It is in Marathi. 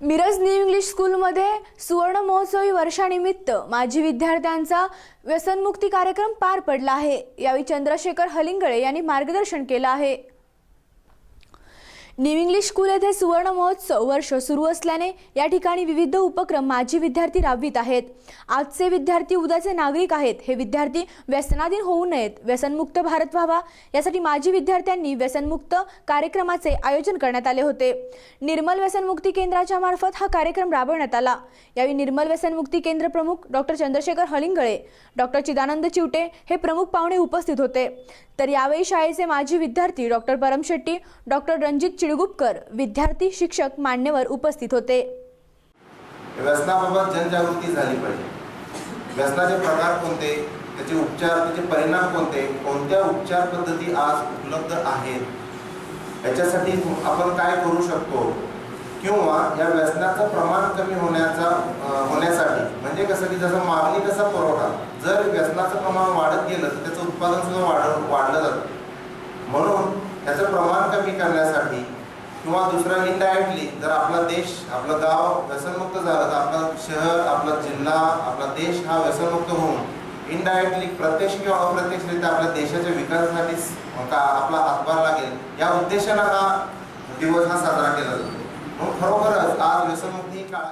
मिरज न्यू इंग्लिश स्कूलमध्ये सुवर्ण महोत्सवी वर्षानिमित्त माजी विद्यार्थ्यांचा व्यसनमुक्ती कार्यक्रम पार पडला आहे. यावेळी चंद्रशेखर हलिंगळे यांनी मार्गदर्शन केलं आहे. न्यू इंग्लिश स्कूल येथे सुवर्ण महोत्सव वर्ष सुरू असल्याने या ठिकाणी विविध उपक्रम माजी विद्यार्थी राबवित आहेत. आजचे विद्यार्थी उद्याचे नागरिक आहेत. हे विद्यार्थी व्यसनाधीन होऊ नयेत. व्यसनमुक्त भारत व्हावा यासाठी माजी विद्यार्थ्यांनी व्यसनमुक्त कार्यक्रमाचे आयोजन करण्यात आले होते. निर्मल व्यसनमुक्ती केंद्राच्या मार्फत हा कार्यक्रम राबवण्यात आला. यावेळी निर्मल व्यसनमुक्ती केंद्र प्रमुख डॉक्टर चंद्रशेखर हलिंगळे डॉक्टर चिदानंद चिवटे हे प्रमुख पाहुणे उपस्थित होते. तर यावेळी शाळेचे माजी विद्यार्थी डॉक्टर परम शेट्टी डॉक्टर रणजित शिळगुपकर विद्यार्थी शिक्षक मान्यवर उपस्थित होते. व्यसनाबाबत जनजागृती झाली पाहिजे. व्यसनाचे प्रकार कोणते? त्याचे उपचार त्याचे परिणाम कोणते? कोणत्या उपचार पद्धती आज उपलब्ध आहेत? याच्यासाठी आपण काय करू शकतो? किंवा या व्यसनाचं प्रमाण कमी होण्याचा होण्यासाठी म्हणजे कसं की जसं मागणी कसा पुरवठा. जर व्यसनाचं प्रमाण वाढत गेलं तर त्याचं उत्पादन सुद्धा वाढ वाढलं जातं. म्हणून त्याचं प्रमाण कमी करण्यासाठी किंवा दुसरं इनडायरेक्टली जर आपला देश आपलं गाव व्यसनमुक्त झालं तर आपलं शहर आपला जिल्हा आपला देश हा व्यसनमुक्त होऊन इनडायरेक्टली प्रत्यक्ष किंवा अप्रत्यक्षरित्या आपल्या देशाच्या विकासासाठी का आपला हातभार लागेल या उद्देशानं हा दिवस हा साजरा केला जातो. म्हणून खरोखरच आज व्यसनमुक्ती काळात